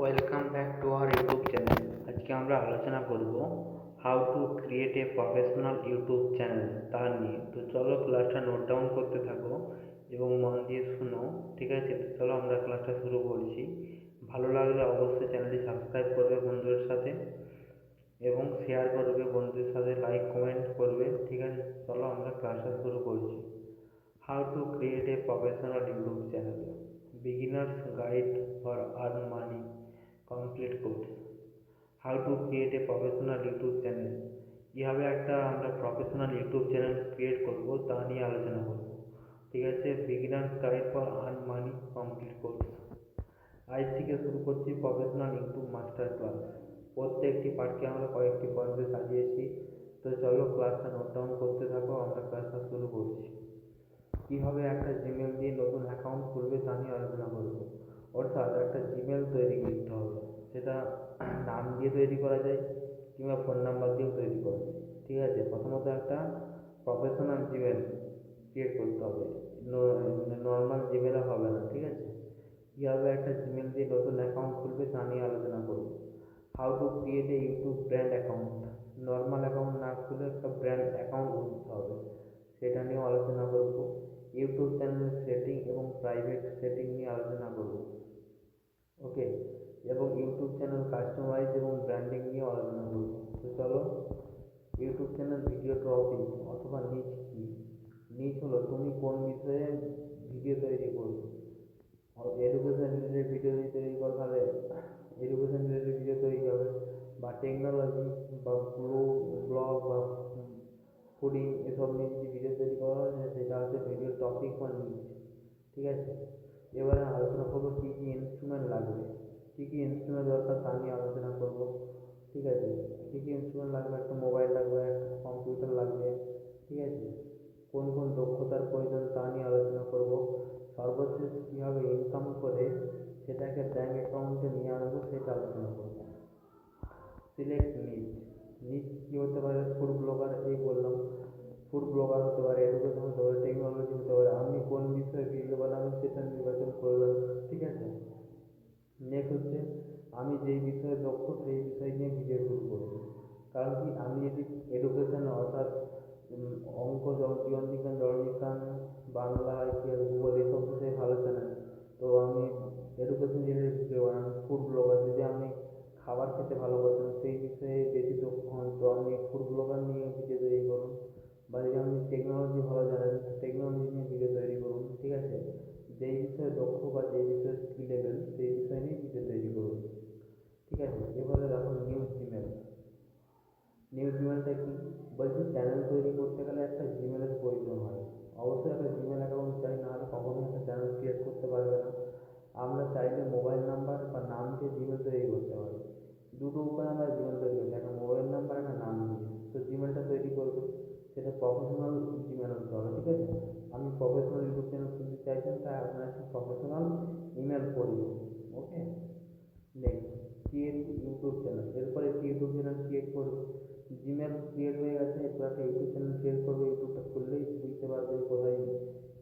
Welcome back to our YouTube channel. আজকে আমরা আলোচনা করব how to create a professional YouTube channel তা নিয়ে। তো চলো ক্লাসটা নোট ডাউন করতে থাকো এবং মন দিয়ে শুনো, ঠিক আছে? চলো আমরা ক্লাসটা শুরু করছি। ভালো লাগলে অবশ্যই চ্যানেলটি সাবস্ক্রাইব করবে বন্ধুদের সাথে এবং শেয়ার করবে বন্ধুদের সাথে লাইক কমেন্ট করবে, ঠিক আছে? চলো আমরা ক্লাসটা শুরু করছি। How to create a professional YouTube channel. Beginners guide for earn money. Complete course how to create a professional YouTube channel কীভাবে একটা আমরা প্রফেশনাল ইউটিউব চ্যানেল ক্রিয়েট করব তা নিয়ে আলোচনা করব। ঠিক আছে? Beginners guide for earn money complete course আজ থেকে শুরু করছি প্রফেশনাল ইউটিউব মাস্টার ক্লাস প্রত্যেকটি পার্টকে আমরা কয়েকটি পয়েন্টে সাজিয়েছি। তো চলো ক্লাসটা নোট ডাউন করতে থাকো, আমরা ক্লাসটা শুরু করছি। কীভাবে একটা জিমেল দিয়ে নতুন অ্যাকাউন্ট খুলবে তা নিয়ে আলোচনা করব। অর্থাৎ একটা জিমেল তৈরি করতে হবে। সেটা নাম দিয়ে তৈরি করা যায় কিংবা ফোন নাম্বার দিয়েও তৈরি করা যায়। ঠিক আছে? প্রথমত একটা প্রফেশনাল জিমেল ক্রিয়েট করতে হবে। নর্মাল জিমেলে হবে না, ঠিক আছে? কীভাবে একটা জিমেল দিয়ে নতুন অ্যাকাউন্ট খুলবে তা নিয়ে আলোচনা করব। How to create a YouTube brand account normal account না খুলে একটা ব্র্যান্ড অ্যাকাউন্ট খুলতে হবে। সেটা নিয়েও আলোচনা করব। ইউটিউব চ্যানেল সেটিং এবং প্রাইভেট সেটিং নিয়ে আলোচনা করব। ওকে, এবং ইউটিউব চ্যানেল কাস্টমাইজ এবং ব্র্যান্ডিং নিয়ে আলোচনা করব। তো চলো, ইউটিউব চ্যানেল ভিডিও টপিক অথবা নিচ কি? নিচ হলো তুমি কোন বিষয়ে ভিডিও তৈরি করবে? এডুকেশন রিলেটেড ভিডিও যদি তৈরি করো তাহলে এডুকেশন রিলেটেড ভিডিও তৈরি হবে। বা টেকনোলজি বা ব্লু ব্লগ বা ফুডিং এসব নিয়ে যদি ভিডিও তৈরি করা হয় সেটা হচ্ছে ভিডিও টপিক বা নিচ ঠিক আছে? এবারে আলোচনা করব কী কী ইনস্ট্রুমেন্ট লাগবে, কী কী ইনস্ট্রুমেন্ট দরকার তা নিয়ে আলোচনা করব, ঠিক আছে? কী কী ইনস্ট্রুমেন্ট লাগবে? একটা মোবাইল লাগবে, একটা কম্পিউটার লাগবে, ঠিক আছে? কোন কোন দক্ষতার প্রয়োজন তা নিয়ে আলোচনা করব। সর্বশেষ কীভাবে ইনকাম করে সেটাকে ব্যাঙ্ক অ্যাকাউন্টে নিয়ে আনব সেটা আলোচনা করব। সিলেক্ট নিড নিড কী হতে পারে? ফুড ব্লগার এই বললাম। ফুড ব্লগার হতে পারে এডুকেশন হতে পারে হতে পারে। আমি কোন বিষয়ে ভিডিও আমি সেটা নির্বাচন করবেন ঠিক আছে? নেক্সট হচ্ছে, আমি যেই বিষয়ে দক্ষ সেই বিষয় নিয়ে ভিডিও শুরু করব। কারণ কি আমি যদি এডুকেশন অর্থাৎ অঙ্ক জীবন বিজ্ঞান জড়বিজ্ঞান বাংলা ইতিহাস ভূগোল এসব বিষয়ে ভালো জানেন তো আমি এডুকেশন রিলেটেড ভিডিও বানান ফুড ব্লগার যদি আপনি খাবার খেতে ভালোবাসেন সেই বিষয়ে বেশি দক্ষ হন তো আপনি ফুড ব্লগার নিয়ে ভিডিও তৈরি করুন বা যদি আপনি টেকনোলজি ভালো জানেন টেকনোলজি নিয়ে ভিডিও তৈরি করুন ঠিক আছে যেই বিষয়ে দক্ষ বা যেই বিষয়ে স্কিলেবেল সেই বিষয় নিয়ে ভিডিও তৈরি করুন ঠিক আছে এবারে দেখো নিউজ জিমেল নিউজ জিমেলটা কি বলছি চ্যানেল তৈরি করতে গেলে একটা জিমেলের প্রয়োজন হয়। অবশ্যই একটা জিমেল অ্যাকাউন্ট চাই, নাহলে কখনোই একটা চ্যানেল ক্রিয়েট করতে পারবে না। আমরা চাইলে মোবাইল নাম্বার বা নাম দিয়ে জিমেল তৈরি করতে পারি। দুটো উপায় আমরা জিমেল তৈরি করি একটা মোবাইল নাম্বার একটা নাম দিয়ে। তো জিমেলটা তৈরি করবে। সেটা প্রফেশনাল জিমেল হতে হবে, ঠিক আছে? আমি প্রফেশনাল ইউটিউব চ্যানেল খুলতে চাইছেন তাই আপনার একটা প্রফেশনাল ইমেল করব okay next create YouTube channel এরপরে ইউটিউব চ্যানেল ক্রিয়েট করব জিমেল ক্রিয়েট হয়ে গেছে একটা ইউটিউব চ্যানেল ক্রিয়েট করবে ইউটিউবটা খুললেই বুঝতে পারবে কোথায়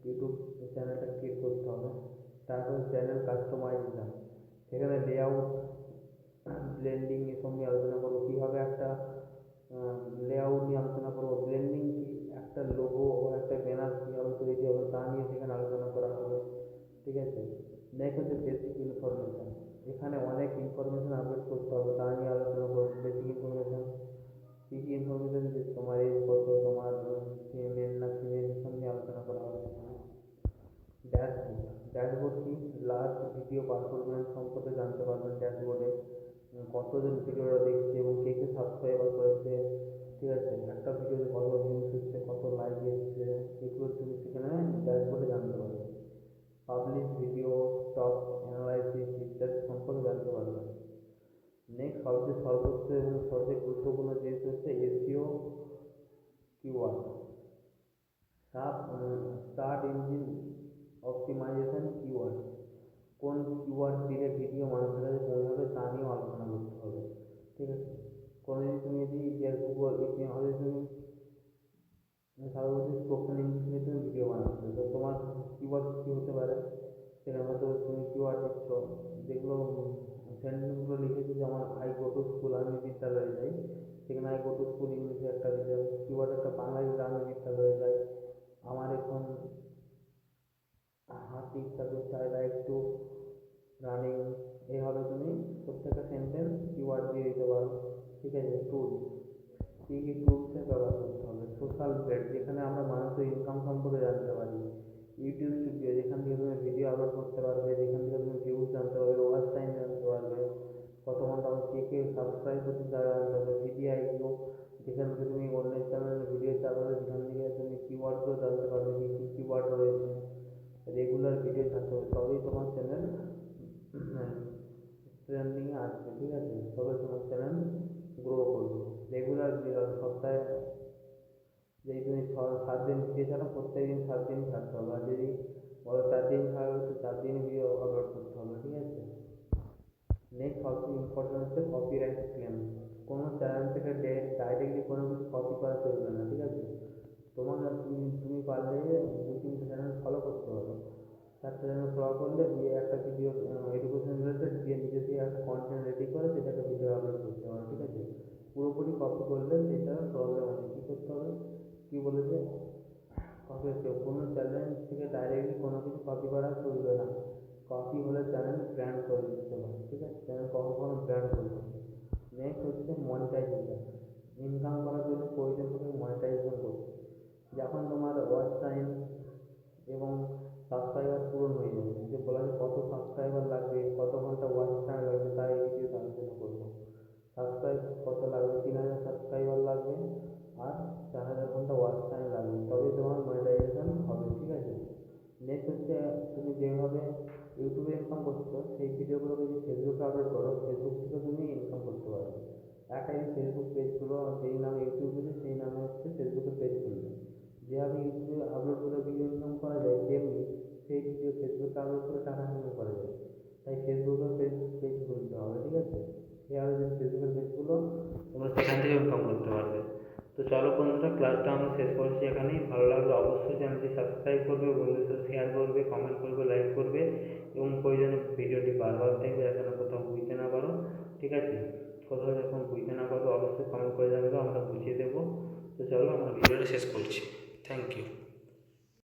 ইউটিউব চ্যানেলটা ক্রিয়েট করতে হবে। তারপর চ্যানেল কাস্টমাইজেশন সেখানে লেআউট ব্লেন্ডিং এসব নিয়ে আলোচনা করব। কীভাবে একটা কতজন ভিডিওটা দেখছে এবং কে কে সাবস্ক্রাইবার করেছে, ঠিক আছে? একটা ভিডিওতে কত ভিউজ হচ্ছে, কত লাইক এসছে, এগুলো তুমি সেখানে ড্যাশবোর্ডে জানতে পারবে। পাবলিশ ভিডিও টপ অ্যানালাইসিস ইত্যাদি সম্পর্কে জানতে পারবে। নেক্সট সবচেয়ে সর্বোচ্চ এবং সবচেয়ে গুরুত্বপূর্ণ জিনিস হচ্ছে এসিও কিওয়ার্ড সাব সার্চ ইঞ্জিন অপটিমাইজেশন কিওয়ার্ড কোন কিওয়ার্ড দিলে ভিডিও মানুষের কাছে পৌঁছাবে তা নিয়েও আলোচনা থেকে যদি আমার ভাই গত স্কুল আমি বিদ্যালয়ে যাই, সেখানে আমি গত স্কুল ইংলিশে একটা রেজাল্ট কিবার একটা বাংলা রেজাল্ট বিদ্যালয়ে যাই। আমার এখন হাঁটতে ইচ্ছা করছে আয়দা একটু রানিং এইভাবে তুমি প্রত্যেকটা সেন্টেন্স কিওয়ার্ড দিয়ে দিতে পারো। ঠিক আছে? টুলস কী কী টুলসের ব্যবহার করতে হবে? সোশ্যাল প্লেট যেখানে আমরা মানুষের ইনকাম সম্পর্কে জানতে পারি। ইউটিউব স্টুডিও যেখান থেকে তুমি ভিডিও আপলোড করতে পারবে, যেখান থেকে তুমি ভিউজ জানতে পারবে ওয়াচ টাইম সাবস্ক্রাইব করতে পারবে ভিডিও আইকিউ যেখান থেকে তুমি অনলাইন চ্যানেলে ভিডিও চালাবে সেখান থেকে তুমি কিওয়ার্ডগুলো জানতে পারবে কী কী কিওয়ার্ড রয়েছে। রেগুলার ভিডিও থাকতে হবে তবেই তোমার চ্যানেল ট্রেন্ডিংয়ে আসবে, ঠিক আছে? তবে তোমার চ্যানেল গ্রো করবে। রেগুলার সপ্তাহে যদি তুমি ছ, সাত দিন ভিডিও ছাড়ো প্রত্যেক দিন সাত দিন ছাড়তে হবে। আর যদি বলো চার দিন ছাড়বে তো চার দিন ভিডিও আপলোড করতে হবে, ঠিক আছে ইম্পর্টেন্ট হচ্ছে কপিরাইট ক্লেম কোনো চ্যানেল থেকে ডাইরেক্টলি কোনো কিছু কপি করা চলবে না, ঠিক আছে? তোমার তুমি তুমি পারলে দু তিনটে চ্যানেল ফলো করতে পারো। চারটে চ্যানেল ফলো করলে দিয়ে একটা ভিডিও এডুকেশন রিলেটেড দিয়ে নিজে দিয়ে একটা কন্টেন্ট রেডি করে সেটা সেটাকে ভিডিও আপলোড করতে পারো, ঠিক আছে? পুরোপুরি কপি করলে সেটা প্রবলেম আছে কী করতে হবে? কী বলেছে? কপি কোনো চ্যানেল থেকে ডাইরেক্টলি কোনো কিছু কপি করা চলবে না। কপি হলে চ্যানেল ব্র্যান্ড করে দিতে হবে ঠিক আছে? চ্যানেল কখনো কখনো ব্র্যান্ড করবে নেক্সট হচ্ছে মনিটাইজেশন ইনকাম করার জন্য প্রয়োজন হবে মনিটাইজেশন করতে। যখন তোমার ওয়াচ টাইম এবং সাবস্ক্রাইবার পূরণ হয়ে যাবে যে বলা যায় কত সাবস্ক্রাইবার লাগবে, কত ঘণ্টা ওয়াচ টাইম লাগবে, তার এই ভিডিও আলোচনা করব। সাবস্ক্রাইব কত লাগবে? তিন হাজার সাবস্ক্রাইবার লাগবে আর চার হাজার ঘণ্টা ওয়াচ টাইম লাগবে। তবেই তোমার মনিটাইজেশন হবে, ঠিক আছে? নেক্সট হচ্ছে তুমি যেভাবে ইউটিউবে ইনকাম করছ, সেই ভিডিওগুলোকে যদি ফেসবুকে আপলোড করো, ফেসবুক থেকে তুমি ইনকাম করতে পারবে একাই ফেসবুক পেজগুলো যেই নামে ইউটিউব খুলবে সেই নামে হচ্ছে ফেসবুকে পেজ খুলবে। যেভাবে ইউটিউবে আপলোড করে ভিডিও ইনকাম করা যায়, তেমনি সেই ভিডিও ফেসবুকে আপলোড করে টাকা ইনকাম করা যায়। তাই ফেসবুকে পেজ পেজ খুলতে হবে, ঠিক আছে? এভাবে যদি ফেসবুকের পেজগুলো তোমরা সেখান থেকে ইনকাম করতে পারবে। তো চলো বন্ধুরা ক্লাসটা আমরা শেষ করছি এখানেই। ভালো লাগলে অবশ্যই চ্যানেলটি সাবস্ক্রাইব করবে। শেয়ার করবে কমেন্ট করবে লাইক করবে এবং প্রয়োজনে ভিডিওটি বারবার দেখবে না কোথাও বুঝতে না পারো, ঠিক আছে? কোথাও যখন বুঝতে না পারো, অবশ্যই কমেন্ট করে জানাবে, আমরা বুঝিয়ে দেবো। তো চলো, আমরা ভিডিওটা শেষ করছি। Thank you